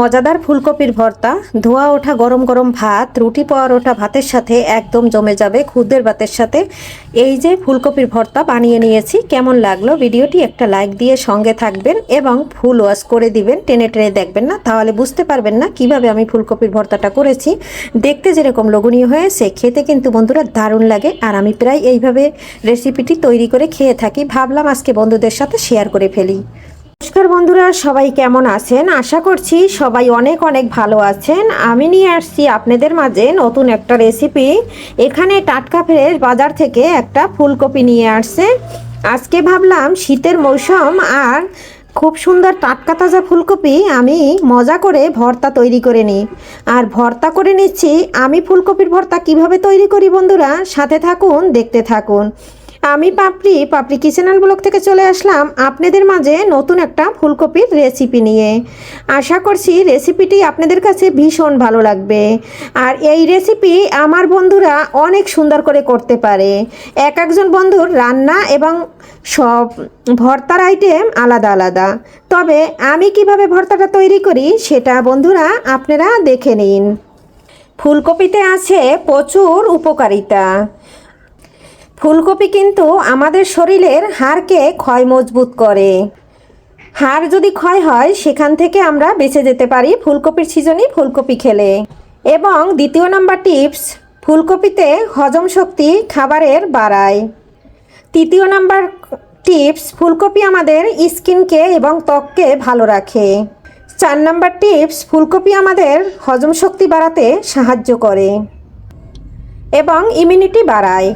মজাদার ফুলকপির ভর্তা, ধোয়া ওঠা গরম গরম ভাত, রুটি ওঠা ভাতের সাথে একদম জমে যাবে খুদের ভাতের সাথে। এই যে ফুলকপির ভর্তা বানিয়ে নিয়েছি, কেমন লাগল ভিডিওটি একটা লাইক দিয়ে সঙ্গে থাকবেন এবং ফুল ওয়াশ করে দিবেন, টেনে টেনে দেখবেন না, তাহলে বুঝতে পারবেন না কীভাবে আমি ফুলকপির ভর্তাটা করেছি। দেখতে যেরকম লোভনীয় হয়েছে খেতে কিন্তু বন্ধুরা দারুণ লাগে, আর আমি প্রায় এইভাবে রেসিপিটি তৈরি করে খেয়ে থাকি। ভাবলাম আজকে বন্ধুদের সাথে শেয়ার করে ফেলি। নমস্কার বন্ধুরা, সবাই কেমন আছেন? আশা করছি সবাই অনেক অনেক ভালো আছেন। আমি নিয়ে আসছি আপনাদের মাঝে নতুন একটা রেসিপি এখানে টাটকা ফ্রেশ বাজার থেকে একটা ফুলকপি নিয়ে আসছে। আজকে ভাবলাম শীতের মৌসুম আর খুব সুন্দর টাটকা তাজা ফুলকপি আমি মজা করে ভর্তা তৈরি করে নিই। আর ভর্তা করে নিচ্ছি, আমি ফুলকপির ভর্তা কীভাবে তৈরি করি বন্ধুরা? সাথে থাকুন, দেখতে থাকুন। আমি পাপড়ি পাপড়ি কিচেন অ্যান্ড থেকে চলে আসলাম আপনাদের মাঝে নতুন একটা ফুলকপির রেসিপি নিয়ে। আশা করছি রেসিপিটি আপনাদের কাছে ভীষণ ভালো লাগবে। আর এই রেসিপি আমার বন্ধুরা অনেক সুন্দর করে করতে পারে। এক একজন বন্ধুর রান্না এবং সব ভর্তার আইটেম আলাদা আলাদা। তবে আমি কীভাবে ভর্তাটা তৈরি করি সেটা বন্ধুরা আপনারা দেখে নিন। ফুলকপিতে আছে প্রচুর উপকারিতা। ফুলকপি কিন্তু আমাদের শরীরের হাড়কে ক্ষয় মজবুত করে। হাড় যদি ক্ষয় হয়, সেখান থেকে আমরা বেঁচে যেতে পারি ফুলকপির সিজনই ফুলকপি খেলে। এবং দ্বিতীয় নাম্বার টিপস, ফুলকপিতে হজম শক্তি খাবারের বাড়ায়। তৃতীয় নাম্বার টিপস, ফুলকপি আমাদের স্কিনকে এবং ত্বককে ভালো রাখে। চার নাম্বার টিপস, ফুলকপি আমাদের হজম শক্তি বাড়াতে সাহায্য করে এবং ইমিউনিটি বাড়ায়।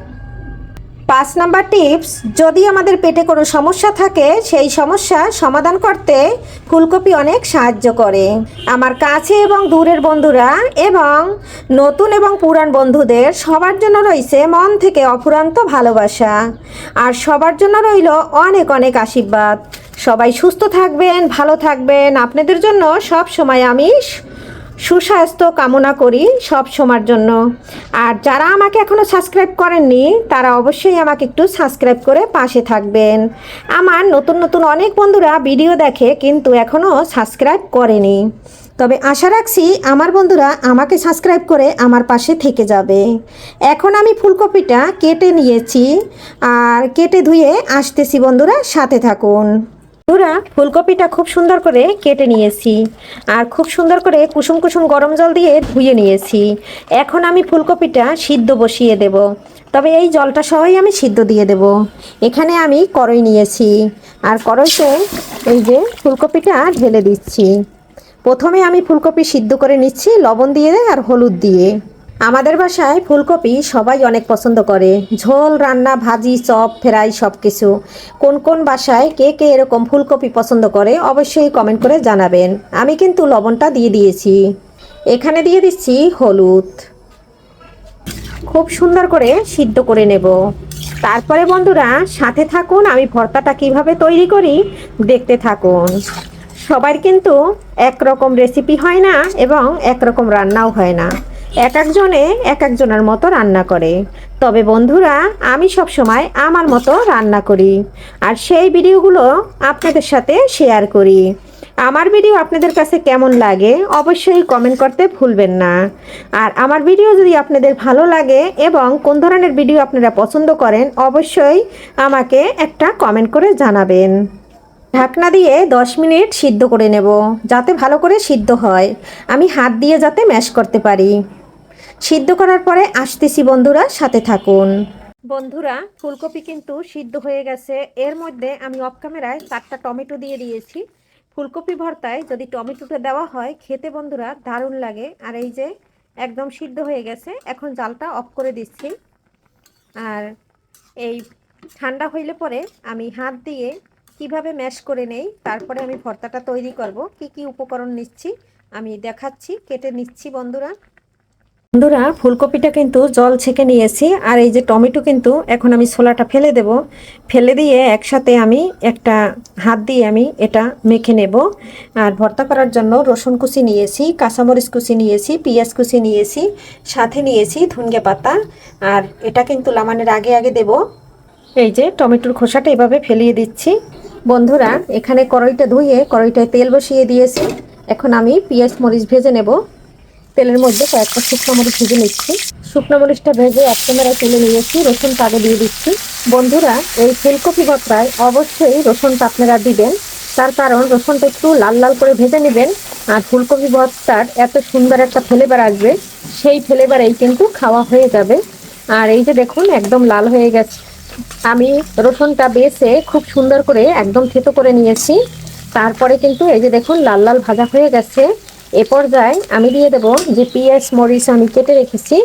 পাঁচ নাম্বার টিপস, যদি আমাদের পেটে কোনো সমস্যা থাকে, সেই সমস্যা সমাধান করতে ফুলকপি অনেক সাহায্য করে। আমার কাছে এবং দূরের বন্ধুরা এবং নতুন এবং পুরান বন্ধুদের সবার জন্য রয়েছে মন থেকে অফুরান্ত ভালোবাসা। আর সবার জন্য রইল অনেক অনেক আশীর্বাদ। সবাই সুস্থ থাকবেন, ভালো থাকবেন। আপনাদের জন্য সব সময় আমি সুস্বাস্থ্য কামনা করি সব সময়ের জন্য। আর যারা আমাকে এখনও সাবস্ক্রাইব করেননি, তারা অবশ্যই আমাকে একটু সাবস্ক্রাইব করে পাশে থাকবেন। আমার নতুন নতুন অনেক বন্ধুরা ভিডিও দেখে কিন্তু এখনও সাবস্ক্রাইব করেনি। তবে আশা রাখছি আমার বন্ধুরা আমাকে সাবস্ক্রাইব করে আমার পাশে থেকে যাবে। এখন আমি ফুলকপিটা কেটে নিয়েছি। আর কেটে ধুয়ে আসতেছি বন্ধুরা, সাথে থাকুন। বন্ধুরা, ফুলকপিটা খুব সুন্দর করে কেটে নিয়েছি। আর খুব সুন্দর করে কুসুম কুসুম গরম জল দিয়ে ধুয়ে নিয়েছি। এখন আমি ফুলকপিটা সিদ্ধ বসিয়ে দেব। তবে এই জলটা সহই আমি সিদ্ধ দিয়ে দেব। এখানে আমি কড়ই নিয়েছি। আর কড়ইতে এই যে ফুলকপিটা ঢেলে দিচ্ছি। প্রথমে আমি ফুলকপি সিদ্ধ করে নিচ্ছি, লবণ দিয়ে আর হলুদ দিয়ে। আমাদের বাসায় ফুলকপি সবাই অনেক পছন্দ করে। ঝোল, রান্না, ভাজি, চপ, ফ্রাই সব কিছু কোন কোন বাসায় কে কে এরকম ফুলকপি পছন্দ করে অবশ্যই কমেন্ট করে জানাবেন। আমি কিন্তু লবণটা দিয়ে দিয়েছি। এখানে দিয়ে দিচ্ছি হলুদ। খুব সুন্দর করে সিদ্ধ করে নেব। তারপরে বন্ধুরা, সাথে থাকুন, আমি ভর্তাটা কীভাবে তৈরি করি দেখতে থাকুন। সবার কিন্তু একরকম রেসিপি হয় না এবং একরকম রান্নাও হয় না। এক একজনে এক একজনের মতো রান্না করে। তবে বন্ধুরা, আমি সব সময় আমার মতো রান্না করি। আর সেই ভিডিওগুলো আপনাদের সাথে শেয়ার করি। আমার ভিডিও আপনাদের কাছে কেমন লাগে অবশ্যই কমেন্ট করতে ভুলবেন না। আর আমার ভিডিও যদি আপনাদের ভালো লাগে এবং কোন ধরনের ভিডিও আপনারা পছন্দ করেন, অবশ্যই আমাকে একটা কমেন্ট করে জানাবেন। ঢাকনা দিয়ে দশ মিনিট সিদ্ধ করে নেব, যাতে ভালো করে সিদ্ধ হয়। আমি হাত দিয়ে যাতে ম্যাশ করতে পারি। সিদ্ধ করার পরে আসতেছি বন্ধুরা, সাথে থাকুন। বন্ধুরা, ফুলকপি কিন্তু সিদ্ধ হয়ে গেছে। এর মধ্যে আমি অফ ক্যামেরায় চারটা টমেটো দিয়ে দিয়েছি। ফুলকপি ভর্তায় যদি টমেটোটা দেওয়া হয়, খেতে বন্ধুরা দারুণ লাগে। আর এই যে একদম সিদ্ধ হয়ে গেছে, এখন জালটা অফ করে দিচ্ছি। আর এই ঠান্ডা হইলে পরে আমি হাত দিয়ে কীভাবে ম্যাশ করে নেই, তারপরে আমি ভর্তাটা তৈরি করব। কি কি উপকরণ নিচ্ছি, আমি দেখাচ্ছি, কেটে নিচ্ছি বন্ধুরা। বন্ধুরা, ফুলকপিটা কিন্তু জল ছেঁকে নিয়েছি, আর এই যে টমেটো কিন্তু এখন আমি ছোলাটা ফেলে দেব। ফেলে দিয়ে একসাথে আমি একটা হাত দিয়ে আমি এটা মেখে নেব। আর ভর্তা করার জন্য রসুন কুচি নিয়েছি, কাঁচামরিচ কুচি নিয়েছি, পেঁয়াজ কুচি নিয়েছি, সাথে নিয়েছি ধুনগে পাতা, আর এটা কিন্তু লামানের আগে আগে দেব। এই যে টমেটোর খোসাটা এভাবে ফেলিয়ে দিচ্ছি। বন্ধুরা, এখানে কড়াইটা ধুয়ে কড়াইটায় তেল বসিয়ে দিয়েছি। এখন আমি পেঁয়াজ মরিচ ভেজে নেব। তেলের মধ্যে কয়েকটা শুকনো মরিচ ভেজে নিচ্ছি। শুকনো মরিচটা ভেজে এক ক্যামেরায় তুলে নিয়েছি রসুন আগে দিয়ে দিচ্ছি। বন্ধুরা, এই ফুলকপি ভর্তায় অবশ্যই রসুনটা আপনারা দিবেন। তার কারণ রসুনটা একটু লাল লাল করে ভেজে নেবেন আর ফুলকপি ভর্তার এত সুন্দর একটা ফ্লেভার আসবে, সেই ফ্লেভারেই কিন্তু খাওয়া হয়ে যাবে। আর এই যে দেখুন, একদম লাল হয়ে গেছে। আমি রসুনটা বেছে খুব সুন্দর করে একদম থেতো করে নিয়েছি। তারপরে কিন্তু এই যে দেখুন, লাল লাল ভাজা হয়ে গেছে। এ পর্যায়ে আমি দিয়ে দেব যে পেঁয়াজ মরিচ আমি কেটে রেখেছি,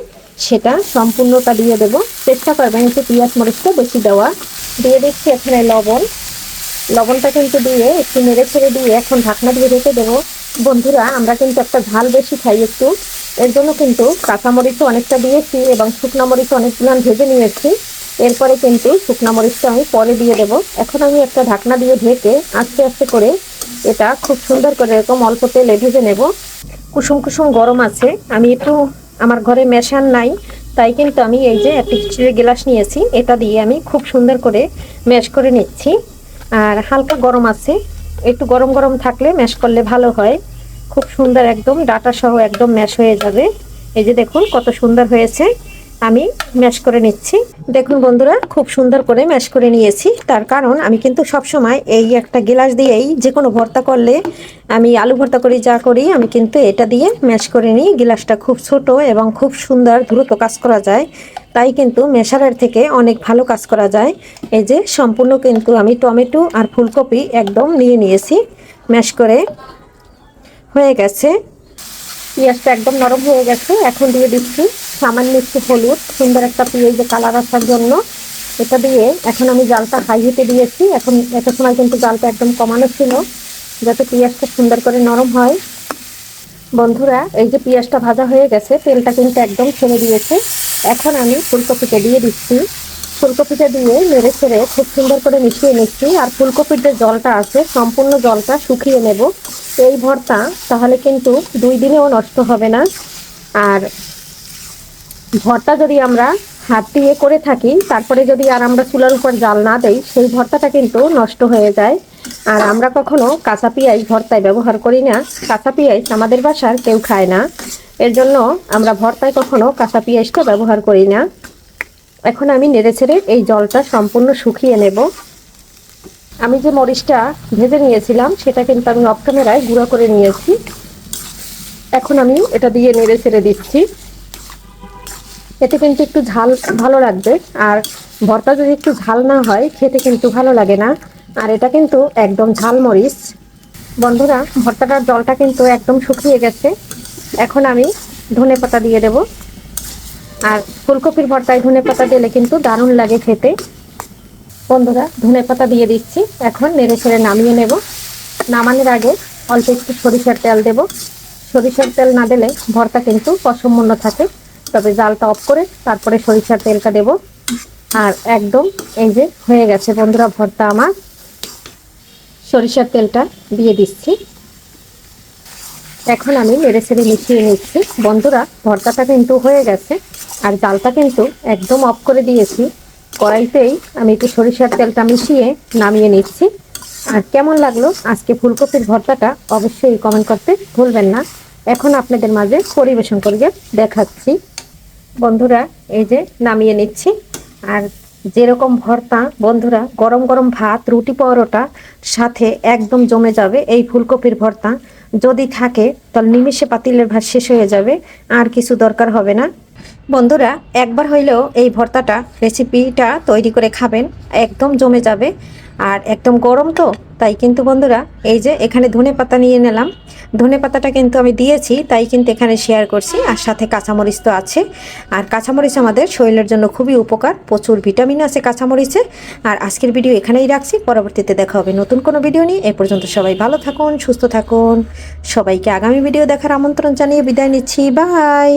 সেটা সম্পূর্ণটা দিয়ে দেব। চেষ্টা করবেন একটু পেঁয়াজ মরিচটা বেশি দেওয়া। দিয়ে দিচ্ছি এখানে লবণ। লবণটা কিন্তু দিয়ে একটু নেড়ে ছেড়ে দিয়ে এখন ঢাকনা দিয়ে রেখে দেবো। বন্ধুরা, আমরা কিন্তু একটা ঝাল বেশি খাই একটু। এর জন্য কিন্তু কাঁচামরিচও অনেকটা দিয়েছি এবং শুকনো মরিচ অনেকগুলো ভেজে নিয়েছি। এরপরে কিন্তু শুকনো মরিচটা আমি পরে দিয়ে দেবো। এখন আমি একটা ঢাকনা দিয়ে ঢেকে আস্তে আস্তে করে এটা খুব সুন্দর করে এরকম অল্প তেলে ভেজে নেব। কুসুম কুসুম গরম আছে। আমি একটু আমার ঘরে মেশান নাই, তাই কিন্তু আমি এই যে একটা স্টিলের গ্লাস নিয়েছি, এটা দিয়ে আমি খুব সুন্দর করে ম্যাশ করে নিচ্ছি। আর হালকা গরম আছে। একটু গরম গরম থাকলে ম্যাশ করলে ভালো হয়। খুব সুন্দর একদম ডাটা সহ একদম ম্যাশ হয়ে যাবে। এই যে দেখুন কত সুন্দর হয়েছে। আমি ম্যাশ করে নিচ্ছি। দেখুন বন্ধুরা, খুব সুন্দর করে ম্যাশ করে নিয়েছি। তার কারণ আমি কিন্তু সব সময় এই একটা গ্লাস দিয়েই যে কোনো ভর্তা করলে আমি আলু ভর্তা করি, যা করি, আমি কিন্তু এটা দিয়ে ম্যাশ করে নিই। গিলাসটা খুব ছোট এবং খুব সুন্দর, দ্রুত কাজ করা যায়। তাই কিন্তু মেশারের থেকে অনেক ভালো কাজ করা যায়। এই যে সম্পূর্ণ কিন্তু আমি টমেটো আর ফুলকপি একদম নিয়ে নিয়েছি। ম্যাশ করে হয়ে গেছে। পেঁয়াজটা একদম নরম হয়ে গেছে। এখন দিয়ে দিচ্ছি সামান্য একটু হলুদ, সুন্দর একটা পেঁয়াজে কালার আসার জন্য। এটা দিয়ে এখন আমি জালটা হাই হিটে দিয়েছি। এখন এত সময় কিন্তু জালটা একদম কমানো ছিল, যাতে পেঁয়াজটা সুন্দর করে নরম হয়। বন্ধুরা, এই যে পেঁয়াজটা ভাজা হয়ে গেছে, তেলটা কিন্তু একদম ছেড়ে দিয়েছে। এখন আমি ফুলকপিটা দিয়ে দিচ্ছি। ফুলকপিটা দিয়ে নেড়ে ছেড়ে খুব সুন্দর করে মিশিয়ে নিচ্ছি। আর ফুলকপির যে জলটা আছে, সম্পূর্ণ জলটা শুকিয়ে নেব। এই ভর্তা তাহলে কিন্তু দুই দিনেও নষ্ট হবে না। আর ভর্তা যদি আমরা হাত দিয়ে করে থাকি, তারপরে যদি আর আমরা চুলার উপর জাল না দেই, সেই ভর্তাটা কিন্তু নষ্ট হয়ে যায়। আর আমরা কখনো কাঁচা পেঁয়াজ ভর্তায় ব্যবহার করি না। কাঁচা পেঁয়াজ আমাদের বাসার কেউ খায় না। এর জন্য আমরা ভর্তায় কখনো কাঁচা পেঁয়াজটা ব্যবহার করি না। এখন আমি নেড়ে ছেড়ে এই জলটা সম্পূর্ণ শুকিয়ে নেব। আমি যে মরিচটা ভেজে নিয়েছিলাম, সেটা কিন্তু আমি অফ ক্যামেরায় গুঁড়ো করে নিয়েছি। এখন আমি এটা দিয়ে নেড়ে ছেড়ে দিচ্ছি। এতে কিন্তু একটু ঝাল ভালো লাগবে, আর ভর্তা যদি একটু ঝাল না হয়, খেতে কিন্তু ভালো লাগে না। আর এটা কিন্তু একদম ঝাল মরিচ। বন্ধুরা, ভর্তাটার জলটা কিন্তু একদম শুকিয়ে গেছে। এখন আমি ধনে পাতা দিয়ে দেব। আর ফুলকপির ভর্তায় ধনে পাতা দিলে কিন্তু দারুণ লাগে খেতে। বন্ধুরা, ধনে পাতা দিয়ে দিচ্ছি। এখন নেড়ে ছেড়ে নামিয়ে নেব। নামানোর আগে অল্প একটু সরিষার তেল দেব। সরিষার তেল না দিলে ভর্তা কিন্তু অসম্পূর্ণ থাকে। তবে জালটা অফ করে তারপরে সরিষার তেলটা দেব। আর একদম এই যে হয়ে গেছে বন্ধুরা ভর্তা আমার। সরিষার তেলটা দিয়ে দিচ্ছি। এখন আমি নেড়ে ছেড়ে মিশিয়ে নিচ্ছি। বন্ধুরা, ভর্তাটা কিন্তু হয়ে গেছে। আর জালটা কিন্তু একদম অফ করে দিয়েছি। কড়াইতেই আমি একটু সরিষার তেলটা মিশিয়ে নামিয়ে নিচ্ছি। আর কেমন লাগল আজকে ফুলকপির ভর্তাটা অবশ্যই কমেন্ট করতে ভুলবেন না। এখন আপনাদের মাঝে পরিবেশন করে দেখাচ্ছি। বন্ধুরা, এই যে নামিয়ে নিচ্ছি। আর যেরকম ভর্তা, বন্ধুরা, গরম গরম ভাত, রুটি পরোটা সাথে একদম জমে যাবে এই ফুলকপির ভর্তা। যদি থাকে, তাহলে নিমিষে পাতিলের ভাত শেষ হয়ে যাবে। আর কিছু দরকার হবে না। বন্ধুরা, একবার হইলেও এই ভর্তাটা রেসিপিটা তৈরি করে খাবেন, একদম জমে যাবে। আর একদম গরম তো, তাই কিন্তু বন্ধুরা, এই যে এখানে ধনে পাতা নিয়ে নিলাম। ধনে পাতাটা কিন্তু আমি দিয়েছি, তাই কিন্তু এখানে শেয়ার করছি, আর সাথে কাঁচামরিচ তো আছে। আর কাঁচামরিচ আমাদের শরীরের জন্য খুবই উপকার, প্রচুর ভিটামিন আছে কাঁচামরিচে। আর আজকের ভিডিও এখানেই রাখছি, পরবর্তীতে দেখা হবে নতুন কোনো ভিডিও নিয়ে। এ পর্যন্ত সবাই ভালো থাকুন, সুস্থ থাকুন। সবাইকে আগামী ভিডিও দেখার আমন্ত্রণ জানিয়ে বিদায় নিচ্ছি বাই